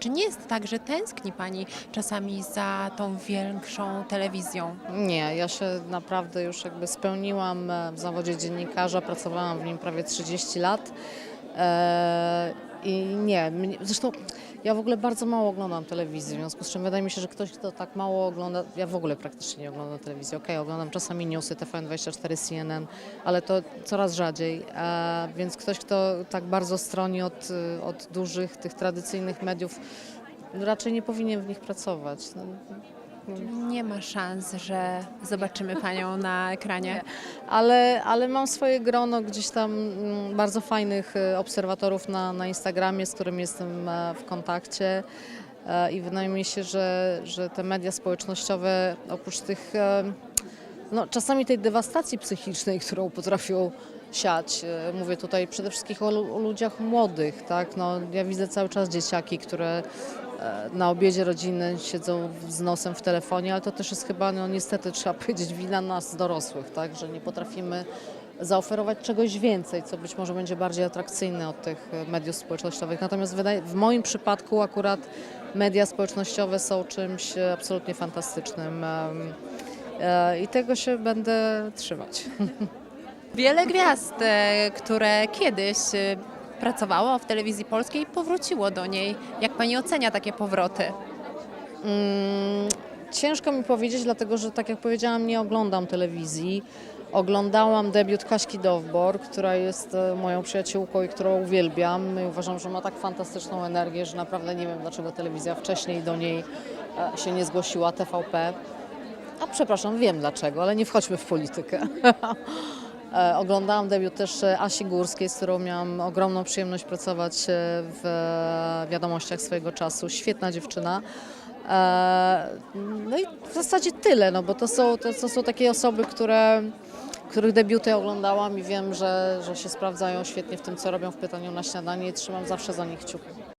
Czy nie jest tak, że tęskni Pani czasami za tą większą telewizją? Nie, ja się naprawdę już jakby spełniłam e, w zawodzie dziennikarza, pracowałam w nim prawie 30 lat. E, I nie, mnie- zresztą ja w ogóle bardzo mało oglądam telewizji, w związku z czym wydaje mi się, że ktoś, kto tak mało ogląda, ja w ogóle praktycznie nie oglądam telewizji. Okej, oglądam czasami newsy, TVN24, CNN, ale to coraz rzadziej. Więc ktoś, kto tak bardzo stroni od, od dużych, tych tradycyjnych mediów, raczej nie powinien w nich pracować. No, Nie ma szans, że zobaczymy Panią na ekranie. ale, ale mam swoje grono gdzieś tam mm, bardzo fajnych e, obserwatorów na, na Instagramie, z którymi jestem e, w kontakcie. E, I wydaje mi się, że, że te media społecznościowe, oprócz tych e, no, czasami tej dewastacji psychicznej, którą potrafią siać, mówię tutaj przede wszystkim o, o ludziach młodych, tak? No, ja widzę cały czas dzieciaki, które na obiedzie rodziny siedzą z nosem w telefonie, ale to też jest chyba, no niestety trzeba powiedzieć, wina nas dorosłych, tak? że nie potrafimy zaoferować czegoś więcej, co być może będzie bardziej atrakcyjne od tych e, mediów społecznościowych. Natomiast w moim przypadku akurat media społecznościowe są czymś e, absolutnie fantastycznym e, i tego się będę trzymać. Wiele gwiazd, e, które kiedyś e, pracowało w telewizji polskiej, powróciło do niej. Jak Pani ocenia takie powroty? Mm, Ciężko mi powiedzieć, dlatego że tak jak powiedziałam, nie oglądam telewizji. Oglądałam debiut Kaśki Dowbor, która jest e, moją przyjaciółką i którą uwielbiam. I uważam, że ma tak fantastyczną energię, że naprawdę nie wiem, dlaczego telewizja wcześniej do niej e, się nie zgłosiła, TVP. A przepraszam, wiem dlaczego, ale nie wchodźmy w politykę. E, Oglądałam debiut też e, Asi Górskiej, z którą miałam ogromną przyjemność pracować e, w wiadomościach swojego czasu. Świetna dziewczyna. No i w zasadzie tyle, no bo to są, to są takie osoby, które, których debiuty oglądałam i wiem, że, że się sprawdzają świetnie w tym, co robią w pytaniu na śniadanie i trzymam zawsze za nich kciuki.